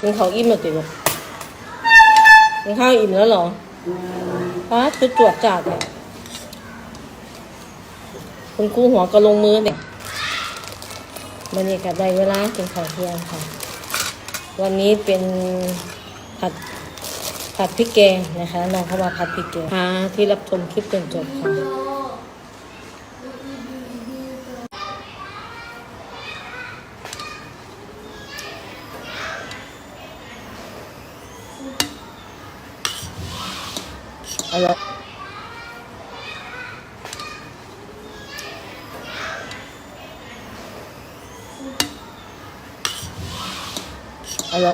กินข้าอิ่มแล้วติลูกกินข้าวอิ่มแล้วเหรอป้าชุดจวดจัดเนี่ยคุณครูหัวก็ลงมือเนี่ยมันนี่กับได้เวลากินข้าวเที่ยงค่ะ วันนี้เป็นผัดผัดพริกแกงนะคะน้องเขามาผัดพริกแกงค่ะที่รับชมคลิปจนจบค่ะ อร่อย อร่อ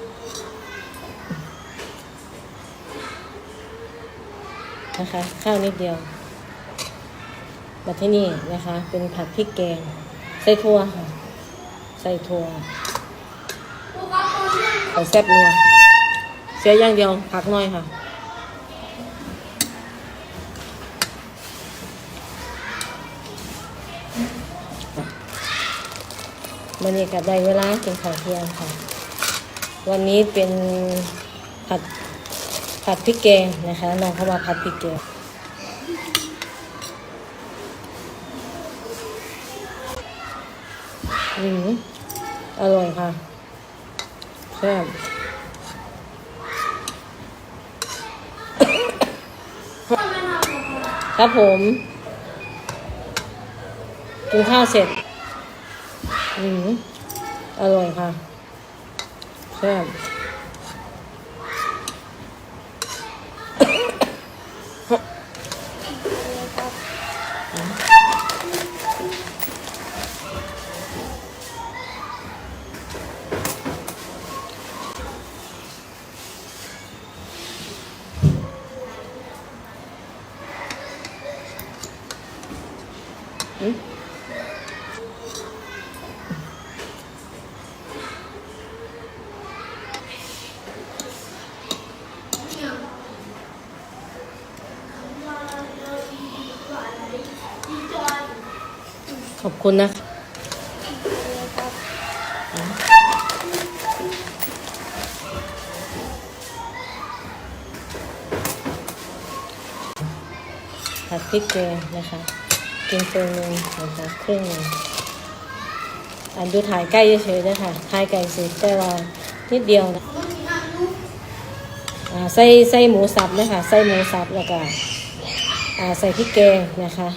นะคะ ข้าวนิดเดียวมาที่นี่นะคะ เป็นผัดพริกแกง ใส่ถั่วค่ะ ใส่ถั่วใส่แซ่บนัวเสียอย่างเดียวผักน้อยค่ะมันนี่กับได้เวลากินข้าวเที่ยงค่ะ วันนี้เป็นผัดผัดพริกแกงนะคะน้องเข้ามาผัดพริกแกงอืมอร่อยค่ะแซ่บครับผมกินข้าวเสร็จอืมอร่อยค่ะ แซ่ อบคุณนะผัดพริกแกงนะคะกินตัวนึงนะคะครึ่งหนึ่งอันดูถ่ายใกล้เฉยๆนะคะถ่ายไก่สิแต่ว่านิดเดียวนะอ่าใส่ใส่หมูสับนะคะใส่หมูสับแล้วก็อ่าใส่พริกแกงนะคะ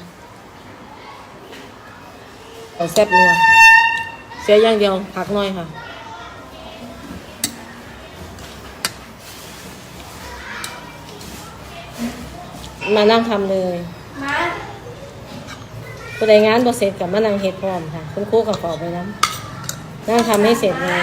แต่แซ่บนัวเสียอย่างเดียวผักน้อยค่ะ มานั่งทำเลยผู้ใดงานบ่เสร็จกับมานั่งเฮ็ดพร้อมค่ะ คุณครูกับขอไปน้ำนั่งทำให้เสร็จเลย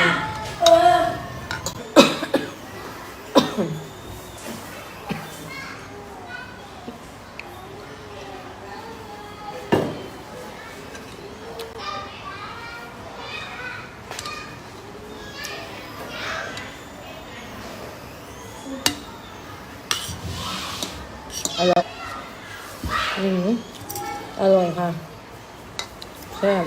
ร่อยอืมอร่อยค่ะแซ่บ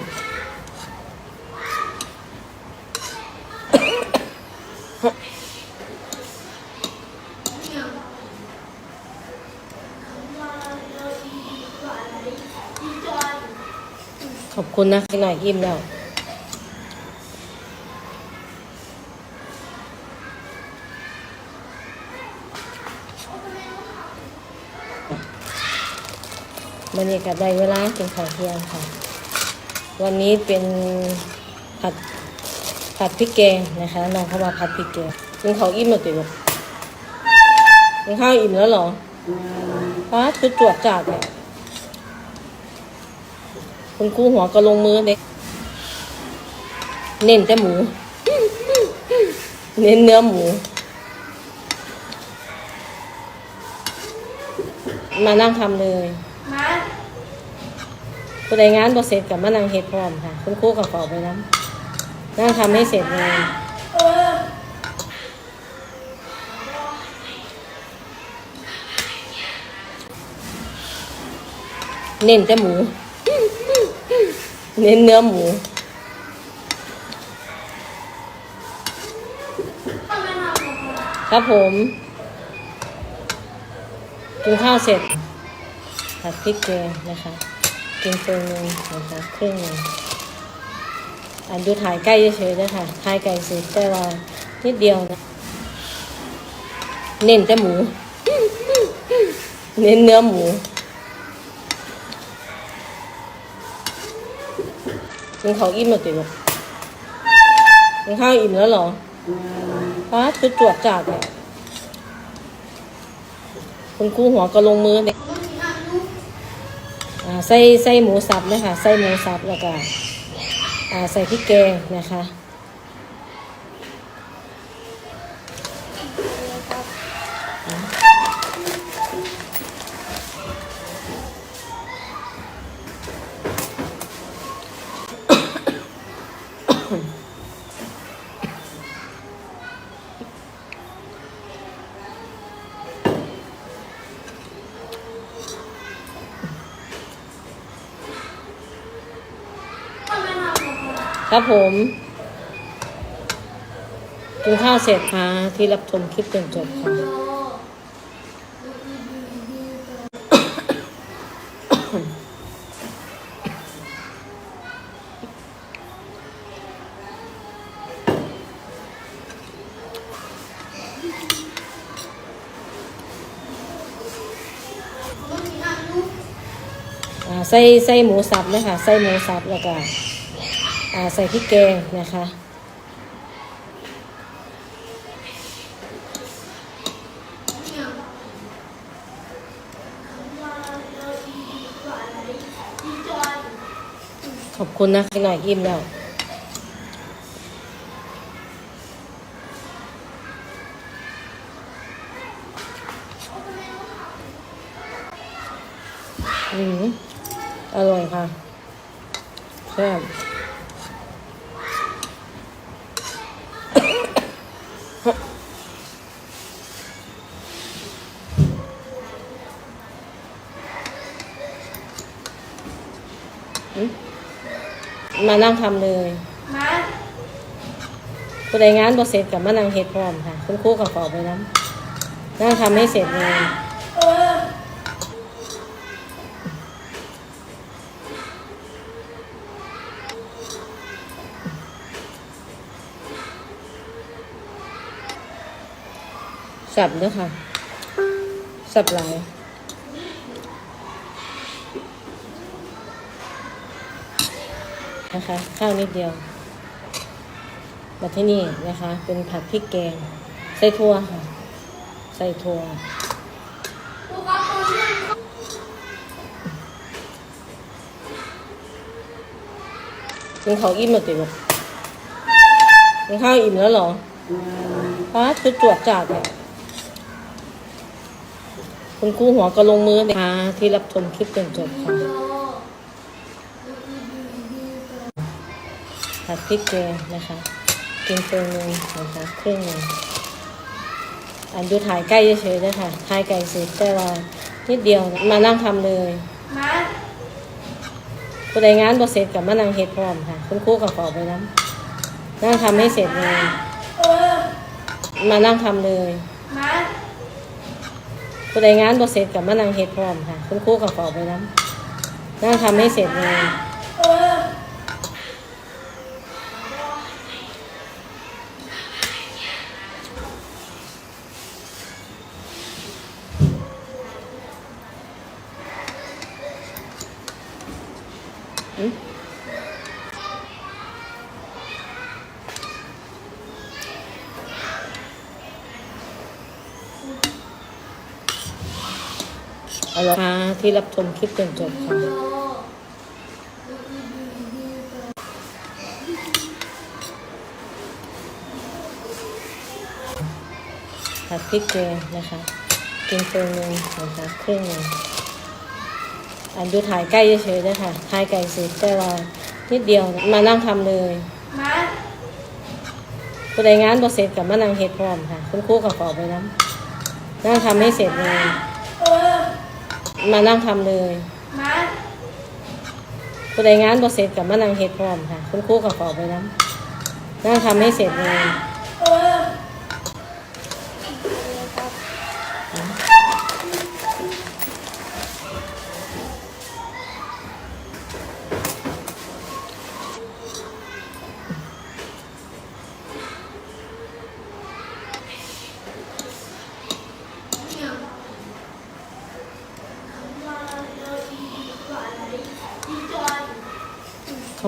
ขอบคุณนะหน่อยอิ่มแล้ว มันนี่กับได้เวลากินข้าวเที่ยงค่ะ วันนี้เป็นผัดผัดพริกแกงนะคะน้องเขามาผัดพริกแกงกินข้าวอิ่มแล้วติลูกกินข้าวอิ่มแล้วหรอป้าชุดจวดจัดเนี่ยคุณครูหัวก็ลงมือเด็กเน้นแต่หมู เน้นเนื้อหมู มานั่งทำเลย ผู้ใดงานบ่เสร็จกับมานั่งเฮ็ดพร้อมค่ะ คุณครูกับขอไปน้ำนั่งทำให้เสร็จเลยเน้นแต่หมู เน้นเนื้อหมูครับผม กินข้าวเสร็จผัดพริกแกงนะคะ กินเฟิงหนึงนะคะครึ่งหนึ่งอันดูถ่ายใกล้เฉยๆนะคะถ่ายไก่สร็จแต่ว่านิดเดียวนะเน้นแต่หมู เน้นเนื้อหมูกินข้าวอิ่มแล้วติลูกกินข้าวอิ่มแล้วเหรอป้าคือจวดจัดเนี่ยคุณครูหัวก็ลงมือเน ใส่ใส่หมูสับนะคะใส่หมูสับแล้วก็ใส่พริกแกงนะคะ ครับผมกินข้าวเสร็จค่ะที่รับชมคลิปจนจบค่ะอ่าใส่ใส่หมูสับนะคะใส่หมูสับแล้วก็ ใส่พริกแกงนะคะขอบคุณนะหน่อยอิ่มแล้วอืมอร่อยค่ะแซ่บ มมานั่งทำเลยมาผู้ใดงานบ่เสร็จกับมานั่งเฮ็ดพร้อมค่ะ คุณครูกับขอไปน้ำนั่งทำให้เสร็จเลยเออสับเด้อค่ะ สับหลาย นะคะ ข้าวนิดเดียวมาที่นี่นะคะ เป็นผัดพริกแกง ใส่ถั่วค่ะใส่ถั่วลูกกับตัวเนี่ยกินข้าวอิ่มแล้วติลูกกินข้าวอิ่มแล้วเหรอป้าคือจวดจัดเนี่ยคุณครูหัวก็ลงมือนะคะที่รับชมคลิปจนจบค่ะ ผัดพริกแกงนะคะ กินเฟิงหนึงนะคะครึ่งหนึ่งอันดูถ่ายใกล้เฉยๆนะคะ ถ่ายไก่เสร็จแต่ว่านิดเดียวนะมานั่งทำเลยมาผู้ใดงานบ่เสร็จกับมานั่งเฮ็ดพร้อมค่ะ คุณครูกับขอไปน้ำนั่งทำให้เสร็จเลยเออมานั่งทำเลยมาผู้ใดงานบ่เสร็จกับมานั่งเฮ็ดพร้อมค่ะ คุณครูกับขอไปน้ำนั่งทำให้เสร็จเลย เออ อืมเอาละ ค่ะที่รับชมคลิปจนจบค่ะผัดพริกแกงนะคะ กินเฟิงหนึงนะคะครึ่งหนึ่งอันดูถ่ายใกล้เฉยๆนะคะถ่ายไก่สร็จแต่ว่านิดเดียวมานั่งทำเลยมาผู้ใดงานบ่เสร็จกับมานั่งเฮ็ดพร้อมค่ะ คุณครูกับขอไปน้ำนั่งทำให้เสร็จเลย มานั่งทำเลยมาผู้ใดงานบ่เสร็จกับมานั่งเฮ็ดพร้อมค่ะ คุณครูกับขอไปน้ำนั่งทำให้เสร็จเลย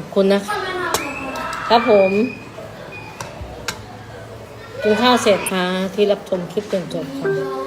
อบคุณนะคะครับผม กินข้าวเสร็จค่ะที่รับชมคลิปจนจบค่ะ